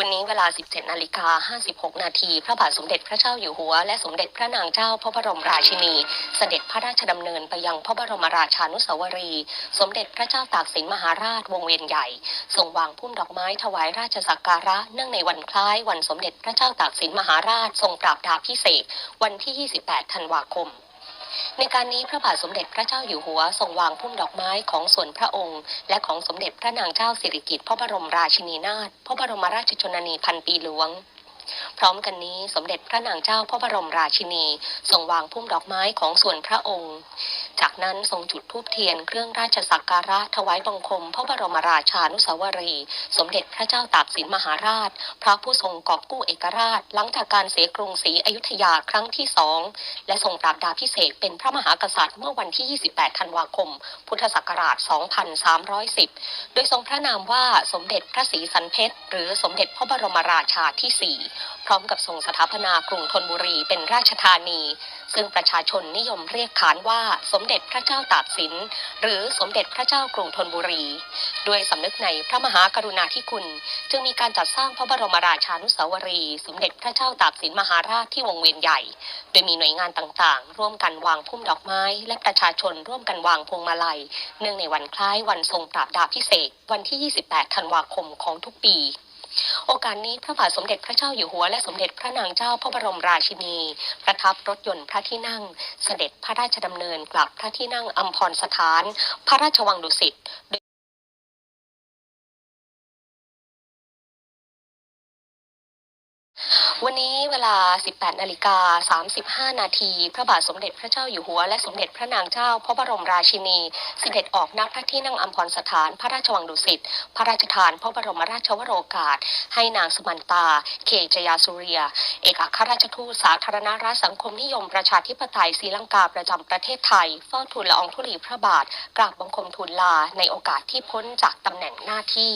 วันนี้เวลา 17 นาฬิกา 56 นาที พระบาทสมเด็จพระเจ้าอยู่หัว และสมเด็จพระนางเจ้าพระบรมราชินี เสด็จพระราชดำเนินไปยังพระบรมราชานุสาวรีย์สมเด็จพระเจ้าตากสินมหาราชวงเวียนใหญ่ทรงวางพุ่มดอกไม้ถวายราชสักการะ เนื่องในวันคล้ายวันสมเด็จพระเจ้าตากสินมหาราชทรงปราบดาพิเศษ วันที่ 28 ธันวาคม ในการนี้พระบาทสมเด็จพระเจ้าอยู่หัวทรงวางพุ่มดอกไม้ของส่วนพระองค์ และของสมเด็จพระนางเจ้าสิริกิติ์พระบรมราชินีนาถพระบรมราชชนนีพันปีหลวง พร้อมกันนี้สมเด็จพระนางเจ้าพระบรมราชินีทรงวางพุ่มดอกไม้ของส่วนพระองค์ จากนั้นทรงจุดธูปเทียนเครื่องราชสักการะถวายบังคม พระบรมราชานุสาวรีย์สมเด็จพระเจ้าตากสินมหาราช พระผู้ทรงกอบกู้เอกราช หลังจากการเสียกรุงศรีอยุธยาครั้งที่สองและทรงปราบดาพิเศษเป็นพระมหากษัตริย์เมื่อวันที่ 28 ธันวาคม พุทธศักราช 2310 โดยทรงพระนามว่าสมเด็จพระศรีสันเพชรหรือสมเด็จพระบรมราชาที่4 พร้อมกับทรงสถาปนากรุงธนบุรีเป็นราชธานี ซึ่งประชาชนนิยมเรียกขานว่าสมเด็จพระเจ้าตากสิน หรือสมเด็จพระเจ้ากรุงธนบุรี ด้วยสำนึกในพระมหากรุณาธิคุณ จึงมีการจัดสร้างพระบรมราชานุสาวรีย์สมเด็จพระเจ้าตากสินมหาราชที่วงเวียนใหญ่ โดยมีหน่วยงานต่างๆ ร่วมกันวางพุ่มดอกไม้ และประชาชนร่วมกันวางพวงมาลัย เนื่องในวันคล้ายวันทรงปราบดาพิเศษวันที่ 28 ธันวาคมของทุกปี โอกาสนี้พระบาทสมเด็จพระเจ้าอยู่หัวและสมเด็จพระนางเจ้าพระบรมราชินี ประทับรถยนต์พระที่นั่ง เสด็จพระราชดำเนินกลับพระที่นั่งอัมพรสถาน พระราชวังดุสิต วันนี้เวลา 18นาฬิกา35 นาที พระบาทสมเด็จพระเจ้าอยู่หัว และสมเด็จพระนางเจ้า พระบรมราชินีเสด็จออกณพระที่นั่งอัมพรสถานพระราชวังดุสิต พระราชทานพระบรมราชวโรกาส ให้นางสมันตา เคจยาสุเรีย เอกอัครราชทูตสาธารณรัฐสังคมนิยมประชาธิปไตยศรีลังกาประจำประเทศไทยเฝ้าทูลละอองธุลีพระบาทกราบบังคมทูลลาในโอกาสที่พ้นจากตำแหน่งหน้าที่